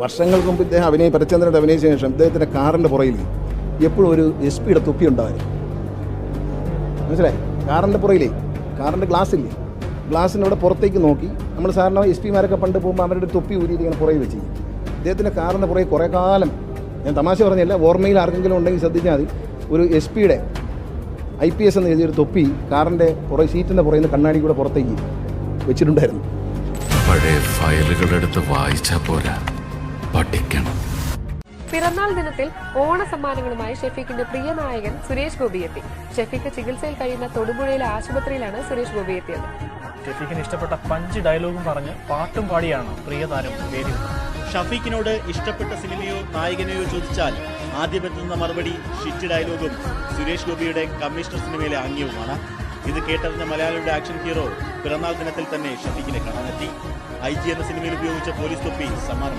വർഷങ്ങൾക്ക് മുമ്പ് ഇദ്ദേഹം അഭിനയ പരചന്ദ്രന്റെ അഭിനയിച്ച ശേഷം ഇദ്ദേഹത്തിന്റെ കാറിന്റെ പുറയിൽ എപ്പോഴും ഒരു എസ് പിയുടെ തൊപ്പി ഉണ്ടായിരുന്നു. മനസ്സിലായി? കാറിന്റെ പുറയിലേ കാറിന്റെ ഗ്ലാസ് ഇല്ലേ? ഗ്ലാസിന്റെ അവിടെ പുറത്തേക്ക് നോക്കി. നമ്മൾ സാധാരണ എസ് പിമാരൊക്കെ പണ്ട് പോകുമ്പോൾ അവരുടെ തൊപ്പി ഊരിയിട്ട് ഇങ്ങനെ പുറകെ വെച്ച് ഇദ്ദേഹത്തിന്റെ കാറിന്റെ പുറകെ കുറേ കാലം ഞാൻ തമാശ പറഞ്ഞില്ല ഓർമ്മയിൽ ആർക്കെങ്കിലും ഉണ്ടെങ്കിൽ ശ്രദ്ധിച്ചാൽ മതി. ഒരു എസ് പിയുടെ ഐ പി എസ് എന്ന് എഴുതിയൊരു തൊപ്പി കാറിന്റെ പുറകെ സീറ്റിന്റെ പുറയിൽ നിന്ന് കണ്ണാടി കൂടെ പുറത്തേക്ക് വെച്ചിട്ടുണ്ടായിരുന്നു. പഴയ ഫയലുകളെടുത്ത് വായിച്ചാൽ പോരാ. പഠിക്കണം. പിറന്നാൾ ദിനത്തിൽ ഓണ സമ്മാനങ്ങളുമായി ഷെഫീഖിന്റെ പ്രിയ നായകൻ സുരേഷ് ഗോപി എത്തി. ഷെഫീഖ് ചികിത്സയിൽ കഴിയുന്ന തൊടുപുഴയിലെ ആശുപത്രിയിലാണ് സുരേഷ് ഗോപി എത്തിയത്. ഷെഫീഖിന് ഇഷ്ടപ്പെട്ട പഞ്ച് ഡയലോഗും പറഞ്ഞ് പാട്ടും പാടിയാണ് പ്രിയതാരം വേദി. ഷഫീഖിനോട് ഇഷ്ടപ്പെട്ട സിനിമയോ നായകനെയോ ചോദിച്ചാൽ ആദ്യം എത്തുന്ന മറുപടി ഷിറ്റ് ഡയലോഗും സുരേഷ് ഗോപിയുടെ കമ്മീഷണർ സിനിമയിലെ ആംഗ്യവുമാണ് ഇത് കേട്ടറിഞ്ഞ മലയാളിയുടെ ആക്ഷൻ ഹീറോ പിറന്നാൾ ദിനത്തിൽ തന്നെ ഷഫീഖിനെ കാണാനെത്തി. ഐ ജി എന്ന സിനിമയിൽ ഉപയോഗിച്ച പോലീസ് തൊപ്പി സമ്മാനം